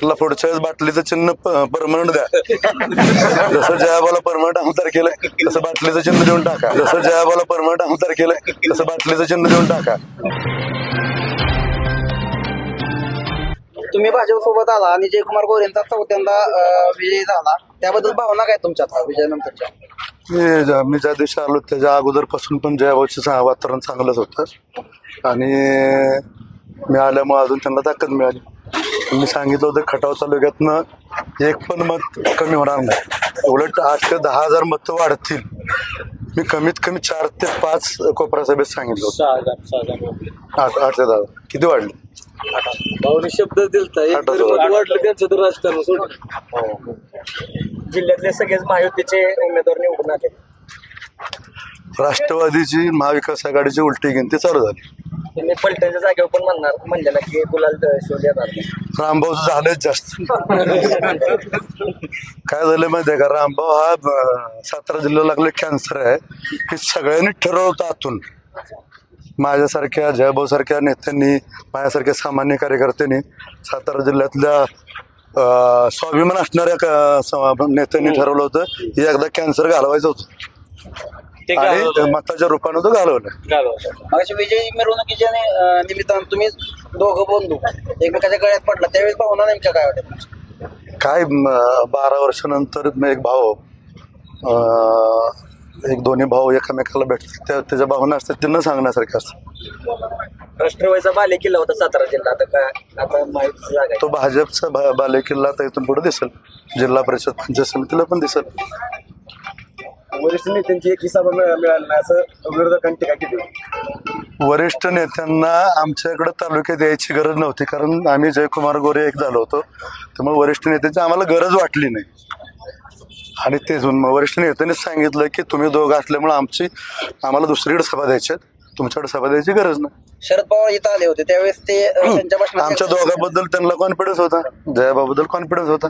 त्याला पुढच्या वेळेस बाटलीचं चिन्ह परमनंट द्या. जसं जयाबाला परमनंट आमदार केलं तसं बाटलीचं चिन्ह देऊन टाका. जसं जयाबाला परमनंट आमदार केलं तसं बाटलीचं चिन्ह देऊन टाका. तुम्ही भाजप सोबत आला आणि जयकुमार गोरेंचा चौथ्यांदा विजय झाला. त्याबद्दल भावना काय तुमच्यात विजयानंतरच्या मी ज्या- मी ज्या दिवशी आलो त्याच्या अगोदरपासून पण जयाबाचं चा- वातावरण चांगलंच होतं. आणि मी आल्यामुळे अजून त्यांना ताकद मिळाली. मी सांगितलं होतं खटाव तालुक्यातनं एक पण मत कमी होणार नाही. उलट आठ ते दहा हजार मतं वाढतील. मी कमीत कमी चार ते पाच कोपरा सभेत सांगितलं होतं. आठ आठ ते दहा. किती वाढले? शब्द दिलता एक आठ तरी हजार. मत वाटलं त्यांचं तर राजकारण सोडलं. जिल्ह्यातले सगळेच महायुतीचे उमेदवार निवडून आले राष्ट्रवादीची महाविकास आघाडीची उलटी गिनती चालू झाली. मी पलटणच्या जागेवर पण म्हणणार म्हणलेला की गुलाल शोध येणार. रामभाऊ झालंच जास्त. काय झालं माहितीये का? रामभाऊ हा सातारा जिल्ह्याला लागले कॅन्सर आहे. हे सगळ्यांनी ठरवलं आतून. माझ्यासारख्या जयभाऊ सारख्या नेत्यांनी माझ्यासारख्या सामान्य कार्यकर्त्यांनी सातारा जिल्ह्यातल्या अं, स्वाभिमान असणाऱ्या क- स- नेत्यांनी ठरवलं होतं हे एकदा कॅन्सर घालवायचं होतं. ते आणि मताच्या रूपानं तो घालवलं गावात अशी विजय मिरवणुकीच्या नि- निमित्तानं तुम्ही दोघं बंधू एकमेकाच्या गळ्यात पडला. त्यावेळेस भावना नेमक्या काय होत्या काय म, बारा वर्षानंतर म एक भाऊ अं, एक दोन्ही भाऊ एकमेकाला भेटतात. त्या त्याच्या भावना असतात ते न सांगण्यासारख्या असतात राष्ट्रवादीचा बाले किल्ला होता सातारा जिल्हा. आता काय आता जागा तो भाजपचा भा बालेकिल्ला आता इथून पुढे दिसेल. जिल्हा परिषद पंचायत समितीला पण दिसेल. वरिष्ठ नेत्यांची एक हिसाब मिळाला नाही असं विरोधकांनी टीका केली वरिष्ठ नेत्यांना आमच्याकडे तालुक्यात यायची गरज नव्हती कारण आम्ही जयकुमार गोरे एक झालो होतो. त्यामुळे वरिष्ठ नेत्यांची आम्हाला गरज वाटली नाही. आणि तेच मग वरिष्ठ नेत्यांनी सांगितलं की तुम्ही दोघं असल्यामुळे आमची आम्हाला दुसरीकडे सभा द्यायच्या आहेत तुमच्याकडे सभा द्यायची गरज नाही. शरद पवार इथं आले होते त्यावेळेस ते अं, त्यांच्या भाषणात आमच्या दोघांबद्दल त्यांना कॉन्फिडन्स होता. जयाबाबद्दल कॉन्फिडन्स होता.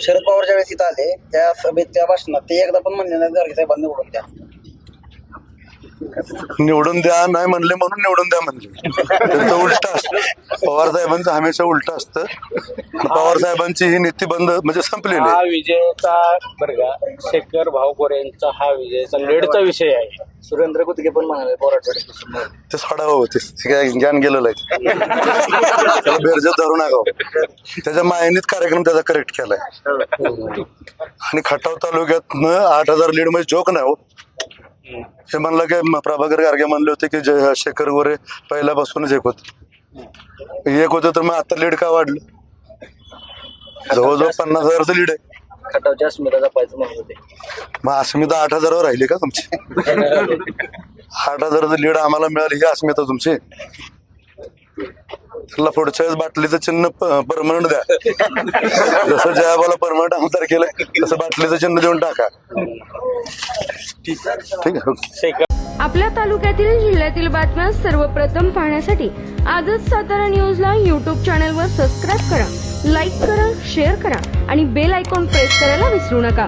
शरद पवार ज्यावेळेस इथं आले त्या सभेत त्या भाषणात ते एकदा पण म्हणले नाही गाडगे साहेबांनी निवडून द्या. निवडून द्या नाही म्हणले म्हणून निवडून द्या म्हणले. त्यांचं उलट असतं. पवार साहेबांचं हमेशा उलट असतं. पवार साहेबांची ही नीती बंद म्हणजे संपलेली हा आहे. विजयाचा बरं का शेखर भाऊ गोरेंचा हा विजयाचा लेडचा विषय आहे. सुरेंद्र गुदगे पण म्हणाले ते सोडावं होते ते काय ज्ञान गेलेलं आहे. त्याला बेरजत धरू नका हो. त्याच्या मायनीत कार्यक्रम त्याचा करेक्ट केलाय. आणि खटाव तालुक्यातनं आठ हजार लीड म्हणजे जोक नाही हो. हे म्हणलं की प्रभाकर गार्गे म्हणले होते की जय शेखर गोरे पहिल्यापासूनच एक होते. एक होते तर मग आता लीड का वाढलं? जवळजवळ पन्नास हजारचं लीड आहे. खटावच्या अस्मिता जपायचं म्हणत होते. मग अस्मिता आठ हजारावर राहिली का तुमची? आठ हजाराचं लीड आम्हाला मिळाली ही अस्मिता तुमची. त्याला पुढच्या वेळेस बाटलीचं चिन्ह परमनंट द्या. जसं जयाबाला परमनंट आमदार केलं तसं बाटलीचं चिन्ह देऊन टाका. ठीक आहे. आपल्या तालुक्यातील जिल्ह्यातील बातम्या सर्वप्रथम पाहण्यासाठी आजच सातारा न्यूजला यूट्यूब चॅनलवर सबस्क्राईब करा लाईक करा शेअर करा आणि बेल आयकॉन प्रेस करायला विसरू नका.